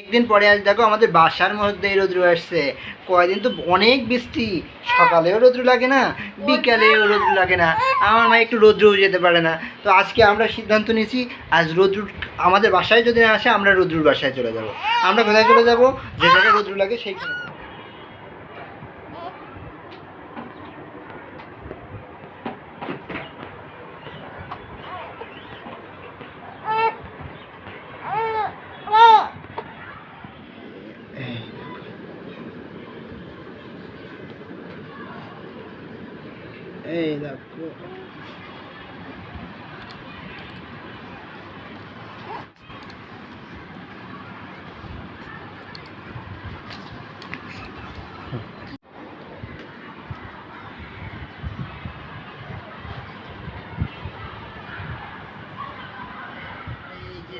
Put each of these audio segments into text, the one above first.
একদিন পরে আজ দেখো আমাদের বাসার মধ্যে রৌদ্র আসছে। কয়দিন তো অনেক বৃষ্টি, সকালেও রৌদ্র লাগে না, বিকালেও রৌদ্র লাগে না। আমার মা একটু রৌদ্রও যেতে পারে না। তো আজকে আমরা সিদ্ধান্ত নিয়েছি, আজ রৌদ্র আমাদের বাসায় যদি না আসে, আমরা রৌদ্রুর বাসায় চলে যাব। আমরা কোথায় চলে যাব? যে জায়গায় রৌদ্র লাগে সেইখানে। এই দেখো।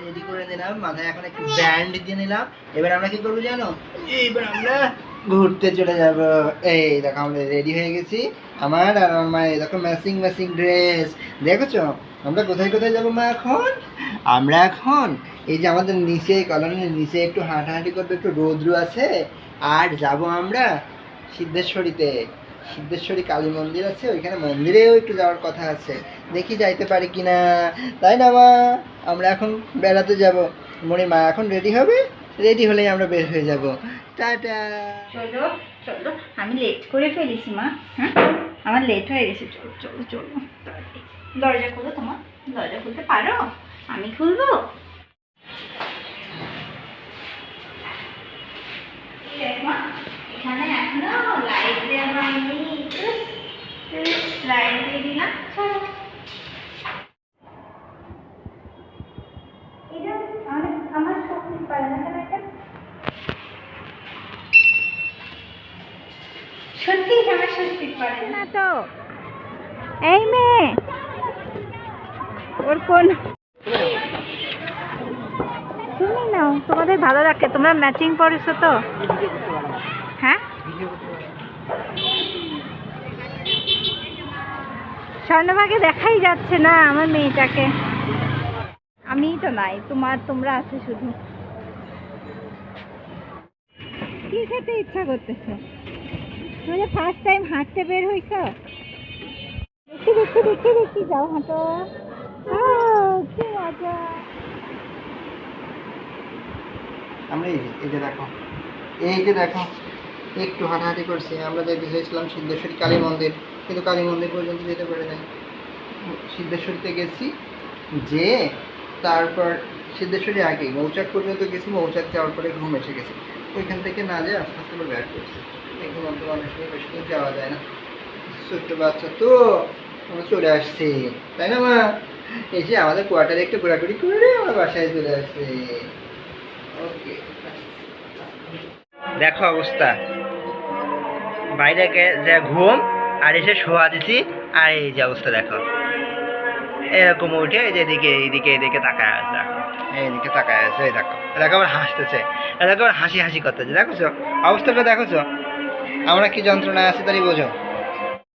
রেডি করে নিলাম মাথায় এখন একটু ব্যান্ড দিয়ে নিলাম। এবার আমরা কি করব জানো? এইবার আমরা ঘুরতে চলে যাব। এই দেখো, আমরা রেডি হয়ে গেছি। আমার আর আমার মায়ের, দেখো ম্যাচিং ম্যাচিং ড্রেস দেখেছ? আমরা কোথায় কোথায় যাব মা এখন? আমরা এখন এই যে আমাদের নিচে কলোনির নিচে একটু হাঁটাহাঁটি করবে একটু রৌদ্র আছে। আর যাব আমরা সিদ্ধেশ্বরীতে। সিদ্ধেশ্বরী কালী মন্দির আছে, ওইখানে মন্দিরেও একটু যাওয়ার কথা আছে। দেখি যাইতে পারি কিনা। তাই না মা? আমরা এখন বেড়াতে যাব। মনে মা এখন রেডি হবে? রেডি হলেই আমরা বের হয়ে যাব। টাটা। চলো চলো। আমি লেট করে ফেলেছি মা। হ্যাঁ? আমার লেট হয়ে গেছে। চলো চলো চলো। দরজা খুলো তোমার। দরজা খুলতে পারো? আমি খুলবো? এই দেখ মা, এখানে এখনও লাইট দেওয়া হয়নি। লাইট দিয়ে দিলাম চলো। আমার আমার শক্তি পারে না কেন এটা সত্যি আমার সত্যি পারে না তো। এই মেয়ে, ওর কোন তুমি নাও, তোমাদের ভালো লাগে, তোমরা ম্যাচিং পরেছো তো? হ্যাঁ? স্বর্ণভাগে দেখাই যাচ্ছে না আমার মেয়েটাকে। আমি তো নাই, তোমার, তোমরা আছে শুধু। কি খেতে ইচ্ছা করতেছে? তুমি ফার্স্ট টাইম হাঁটতে বের হইছ? দেখি দেখি দেখি দেখি, যাও হাঁটো। কি মজা। আমরা এই যে দেখো, এই যে দেখো, একটু হাঁটাহাঁটি করছি। আমরা যেতে চেয়েছিলাম সিদ্ধেশ্বরী কালী মন্দির, কিন্তু কালী মন্দির পর্যন্ত যেতে পারে নাই। সিদ্ধেশ্বরীতে গেছি, যে তারপর সিদ্ধেশ্বরী আগে মৌচাক পর্যন্ত গেছি, মৌচাক যাওয়ার পরে ঘুম এসে গেছে। ওইখান থেকে না যেয়ে আস্তে আস্তে ব্যাট করছি। ঘুমন্ত মানুষের বেশি দূর যাওয়া যায় না। ছোট্ট বাচ্চা তো, আমরা চলে আসছি। তাই না, মা? যে আমাদের কোয়ার্টারে একটু ঘোরাঘুরি করে আমরা বাসায় চলে আসছি। ওকে দেখো অবস্থা। বাইরে যে ঘুম, আর এসে শোয়া দিছি, আর এই যে অবস্থা দেখো। এরকম উঠে এই যে এদিকে এইদিকে এদিকে তাকায় দেখো এইদিকে তাকায় আছে দেখো। দেখো আবার হাসতেছে। দেখো আবার হাসি হাসি করতেছে। দেখোছো অবস্থাটা দেখোছো আমরা কি যন্ত্রণায় আছি তাই বোঝো।